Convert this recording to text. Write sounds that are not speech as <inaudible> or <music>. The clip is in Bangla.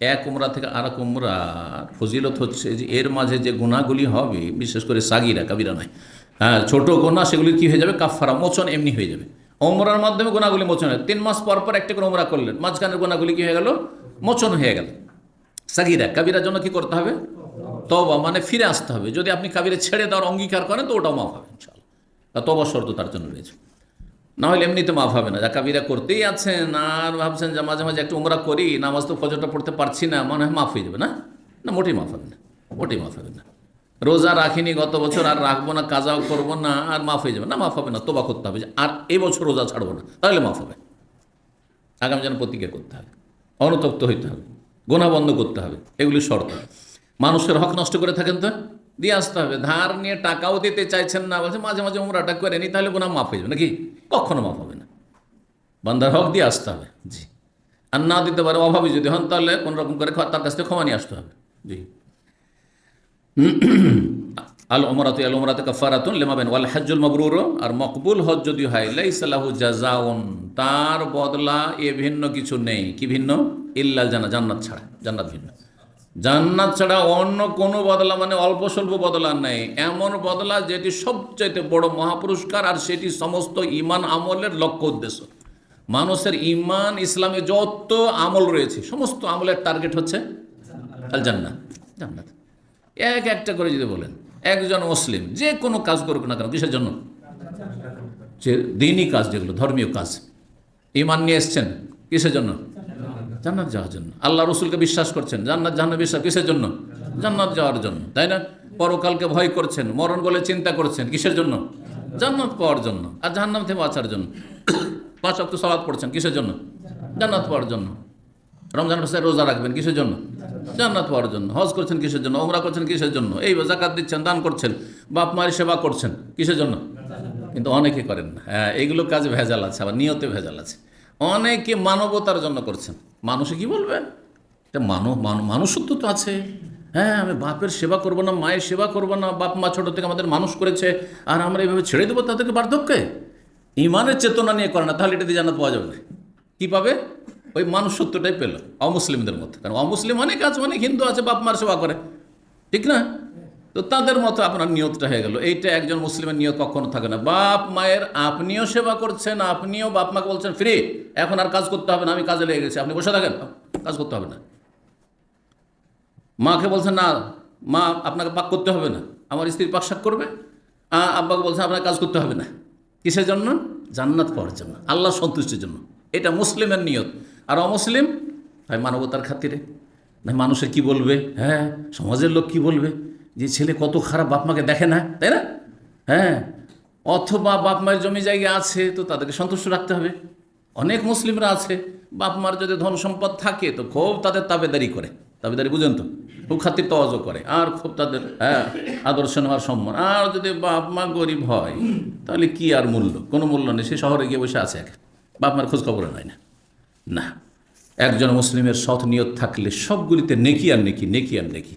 এক উমরা থেকে আর এক উমরার ফজিলত হচ্ছে যে এর মাঝে যে গুণাগুলি হবে, বিশেষ করে সাগিরা, কাবিরা নয় হ্যাঁ ছোটো গোনা সেগুলি কী হয়ে যাবে? কাফারা মোচন এমনি হয়ে যাবে। ওমরার মাধ্যমে গোনাগুলি মোচন হয়। তিন মাস পর পর একটা করে ওমরা করলেন। মাঝখানের গোনাগুলি কী হয়ে গেল? মোচন হয়ে গেল। সাগিরা, কাবিরার জন্য কি করতে হবে? তবা মানে ফিরে আসতে হবে। যদি আপনি কাবিরে ছেড়ে দেওয়ার অঙ্গীকার করেন, তো ওটাও মাফ হবে ইনশাল্লাহ তবা শর্ত তার জন্য রয়েছে। না হলে এমনিতে মাফ হবে না। যা কাবিরা করতেই আছেন আর ভাবছেন যে মাঝে মাঝে একটু উমরা করি, নামাজ তো ফজরটা পড়তে পারছি না, মনে হয় মাফ হয়ে যাবে না? না, মোটেই মাফ হবে না, মোটেই মাফ হবে না। রোজা রাখিনি গত বছর, আর রাখব না, কাজাও করব না, আর মাফ হয়ে যাবে না, মাফ হবে না, তোবা করতে হবে আর এই বছর রোজা ছাড়বো না, তাহলে মাফ হবে। আগামী যেন প্রতিজ্ঞা করতে হবে, অনুতপ্ত হইতে হবে, গোনা বন্ধ করতে হবে, এগুলি শর্ত। মানুষের হক নষ্ট করে থাকেন তো? দিয়ে আসতে হবে। ধার নিয়ে টাকাও দিতে চাইছেন না, বলছে মাঝে মাঝে উমরাটা করে নি, তাহলে গোনা মাফ হয়ে যাবে, নাকি? কখনো মাফ হবে না। বান্দার হক দিয়ে আসতে হবে। জি। আর না দিতে পারে অভাবী যদি হন তাহলে কোনো রকম করে তার কাছ থেকে ক্ষমা নিয়ে আসতে হবে। জি। আল ওমরাতে আল ওমরাতে কাফারাতুন লেমাবেন ওয়াল হজ্জুল মবরুর। আর মকবুল হজ যদি হয় লাইসাল্লাহু জাজাউন তার বদলা এ ভিন্ন কিছু নেই। কি ভিন্ন? ইল্লাল জানা জান্নাত ছাড়া। জান্নাত ভিন্ন। জান্নাত ছাড়া অন্য কোনো বদলা মানে অল্প স্বল্প বদলা নেই। এমন বদলা যেটি সবচাইতে বড় মহাপুরস্কার আর সেটি সমস্ত ইমান আমলের লক্ষ্য উদ্দেশ্য। মানুষের ইমান ইসলামে যত আমল রয়েছে, সমস্ত আমলের টার্গেট হচ্ছে জান্নাত জান্নাত। এক একটা করে যদি বলেন, একজন মুসলিম যে কোনো কাজ করুক না কেন, কিসের জন্য? যে দিনই কাজ যেগুলো, ধর্মীয় কাজ। ইমান নিয়ে এসছেন, কিসের জন্য? জান্নাত যাওয়ার জন্য। আল্লাহ রসুলকে বিশ্বাস করছেন, জান্নাত জাহান্নাত বিশ্বাস কিসের জন্য? জান্নাত যাওয়ার জন্য, তাই না? পরকালকে ভয় করছেন, মরণ বলে চিন্তা করছেন, কিসের জন্য? জান্নাত পাওয়ার জন্য, আর জাহান্নাম থেকে বাঁচার জন্য। <coughs> পাঁচ অক্ট সলাদ পড়ছেন, কিসের জন্য? জান্নাত পাওয়ার জন্য। রমজান মাসে রোজা রাখবেন, কিসের জন্য? জান্নাত পাওয়ার জন্য। হজ করছেন কিসের জন্য? ওমরা করছেন কিসের জন্য? এই জাকাত দিচ্ছেন, দান করছেন, বাপ মায়ের সেবা করছেন, কিসের জন্য? কিন্তু অনেকে করেন হ্যাঁ এইগুলো কাজ ভেজাল আছে, আবার নিয়তে ভেজাল আছে। অনেকে মানবতার জন্য করছেন। মানুষে কি বলবে? এটা মানব মানুষত্ব তো আছে। হ্যাঁ আমি বাপের সেবা করব না, মায়ের সেবা করব না, বাপ মা ছোটো থেকে আমাদের মানুষ করেছে, আর আমরা এইভাবে ছেড়ে দেবো তাদেরকে বার্ধক্যে ইমানের চেতনা নিয়ে করে না, তাহলে এটা দিয়ে জান্নাত পাওয়া যাবে কী পাবে? ওই মানুষত্বটাই পেল, অমুসলিমদের মধ্যে। কারণ অমুসলিম অনেক আছে, অনেক হিন্দু আছে, বাপ মার সেবা করে। ঠিক না? তো তাদের মতো আপনার নিয়তটা হয়ে গেল। এইটা একজন মুসলিমের নিয়ত কখনো থাকে না। বাপ, মায়ের, আপনিও সেবা করছেন, আপনিও বাপ, মাকে বলছেন, ফ্রি, এখন আর কাজ করতে হবে না, আমি কাজে লেগে গেছি। আপনি বসে থাকেন, কাজ করতে হবে না। মাকে বলছেন, না, মা, আপনাকে পাক করতে হবে না। আমার স্ত্রী পাক শাক করবে আব্বাকে বলছেন, আপনাকে কাজ করতে হবে না। কিসের জন্য? জান্নাত পাওয়ার জন্য আল্লাহ সন্তুষ্টির জন্য। এটা মুসলিমের নিয়ত। আর অমুসলিম? তাই মানবতার খাতিরে। না মানুষে কি বলবে? হ্যাঁ সমাজের লোক কি বলবে? যে ছেলে কত খারাপ বাপ মাকে দেখে না, তাই না? হ্যাঁ অথবা বাপ মায়ের জমি জায়গা আছে, তো তাদেরকে সন্তুষ্ট রাখতে হবে। অনেক মুসলিমরা আছে, বাপ মার যদি ধন সম্পদ থাকে, তো খুব তাদের তাবেদারি করে। তাবেদারি বুঝেন তো? খুব খাতির তওয়াজও করে। আর খুব তাদের হ্যাঁ আদর্শ নেওয়ার সম্মান। আর যদি বাপ মা গরিব হয়, তাহলে কি আর মূল্য? কোনো মূল্য নেই। সে শহরে গিয়ে বসে আছে এক। বাপ মার খোঁজ খবর নেয় না। না। একজন মুসলিমের সৎ নিয়ত থাকলে সবগুলিতে নেকি আর নেকি নেকি আর নেকি।